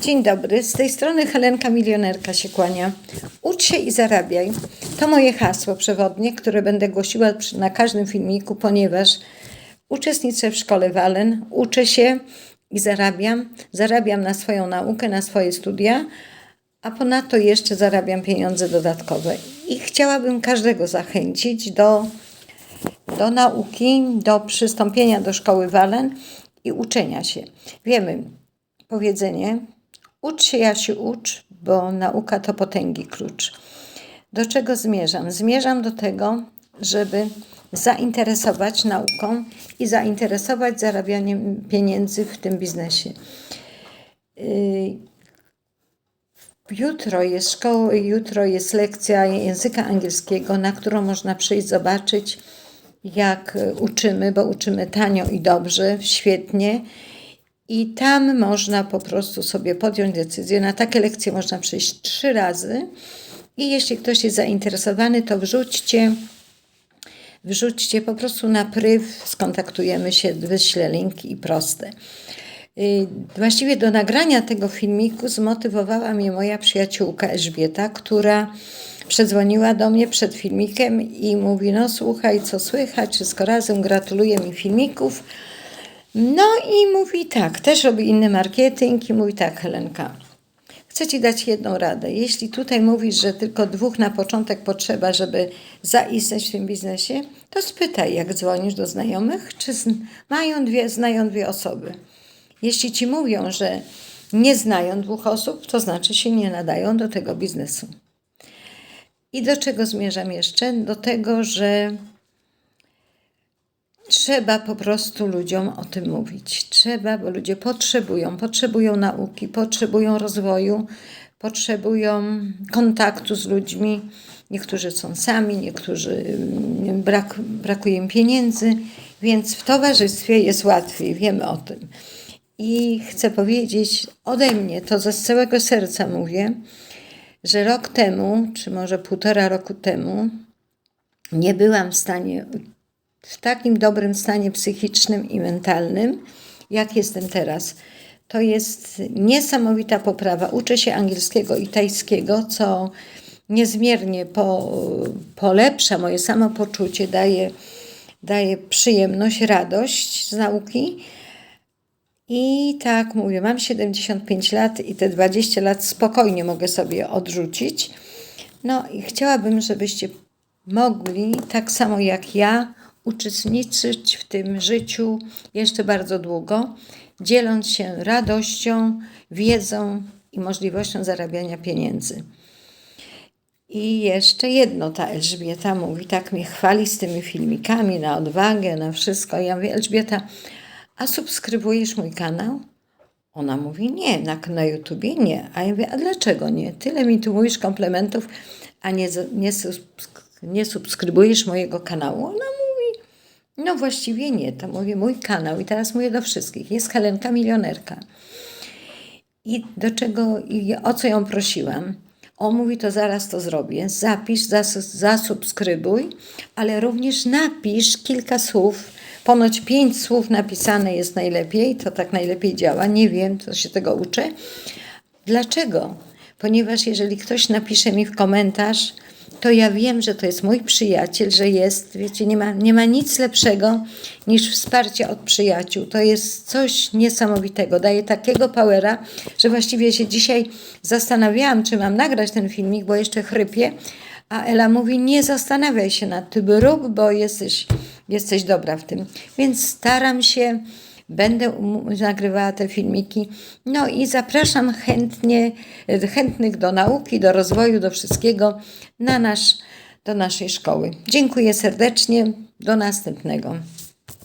Dzień dobry, z tej strony Helenka Milionerka się kłania. Ucz się i zarabiaj. To moje hasło przewodnie, które będę głosiła na każdym filmiku, ponieważ uczestniczę w szkole Walen, uczę się i zarabiam. Zarabiam na swoją naukę, na swoje studia, a ponadto jeszcze zarabiam pieniądze dodatkowe. I chciałabym każdego zachęcić do do nauki, do przystąpienia do szkoły Walen i uczenia się. Wiemy powiedzenie: ucz się, Jasiu, ucz, bo nauka to potęgi klucz. Do czego zmierzam? Zmierzam do tego, żeby zainteresować nauką i zainteresować zarabianiem pieniędzy w tym biznesie. Yy, Jutro jest szkoła, jutro jest lekcja języka angielskiego, na którą można przyjść, zobaczyć, jak uczymy, bo uczymy tanio i dobrze, świetnie. I tam można po prostu sobie podjąć decyzję. Na takie lekcje można przyjść trzy razy. I jeśli ktoś jest zainteresowany, to wrzućcie, wrzućcie po prostu na pryw, skontaktujemy się, wyślę link i proste. Y, Właściwie do nagrania tego filmiku zmotywowała mnie moja przyjaciółka Elżbieta, która przedzwoniła do mnie przed filmikiem i mówi: No, słuchaj, co słychać, wszystko razem, gratuluję mi filmików. No i mówi tak, też robi inny marketing i mówi tak, Helenka. Chcę Ci dać jedną radę. Jeśli tutaj mówisz, że tylko dwóch na początek potrzeba, żeby zaistnieć w tym biznesie, to spytaj, jak dzwonisz do znajomych, czy mają dwie, znają dwie osoby. Jeśli ci mówią, że nie znają dwóch osób, to znaczy się nie nadają do tego biznesu. I do czego zmierzam jeszcze? Do tego, że trzeba po prostu ludziom o tym mówić. Trzeba, bo ludzie potrzebują, potrzebują nauki, potrzebują rozwoju, potrzebują kontaktu z ludźmi. Niektórzy są sami, niektórzy mm, brak, brakuje im pieniędzy, więc w towarzystwie jest łatwiej, wiemy o tym. I chcę powiedzieć ode mnie, to ze całego serca mówię, że rok temu, czy może półtora roku temu, nie byłam w stanie, w takim dobrym stanie psychicznym i mentalnym, jak jestem teraz. To jest niesamowita poprawa. Uczę się angielskiego i tajskiego, co niezmiernie po, polepsza moje samopoczucie, daje, daje przyjemność, radość z nauki. I tak mówię, mam 75 lat i te 20 lat spokojnie mogę sobie odrzucić. No i chciałabym, żebyście mogli, tak samo jak ja, uczestniczyć w tym życiu jeszcze bardzo długo, dzieląc się radością, wiedzą i możliwością zarabiania pieniędzy. I jeszcze jedno ta Elżbieta mówi, tak mnie chwali z tymi filmikami na odwagę, na wszystko. Ja mówię, Elżbieta, a subskrybujesz mój kanał? Ona mówi, nie, na, na YouTubie nie. A ja mówię, a dlaczego nie? Tyle mi tu mówisz komplementów, a nie, nie, nie subskrybujesz mojego kanału? Ona no właściwie nie. To mówię, mój kanał i teraz mówię do wszystkich. Jest Helenka Milionerka. I do czego, i o co ją prosiłam? On mówi, to zaraz to zrobię. Zapisz, zas, zasubskrybuj, ale również napisz kilka słów. Ponoć pięć słów napisane jest najlepiej, to tak najlepiej działa. Nie wiem, to się tego uczę. Dlaczego? Ponieważ jeżeli ktoś napisze mi w komentarz, to ja wiem, że to jest mój przyjaciel, że jest, wiecie, nie ma, nie ma nic lepszego niż wsparcie od przyjaciół. To jest coś niesamowitego, daje takiego powera, że właściwie się dzisiaj zastanawiałam, czy mam nagrać ten filmik, bo jeszcze chrypię, a Ela mówi, nie zastanawiaj się nad tym, rób, bo jesteś, jesteś dobra w tym. Więc staram się, będę um- nagrywała te filmiki. No i zapraszam chętnie, chętnych do nauki, do rozwoju, do wszystkiego na nasz, do naszej szkoły. Dziękuję serdecznie. Do następnego.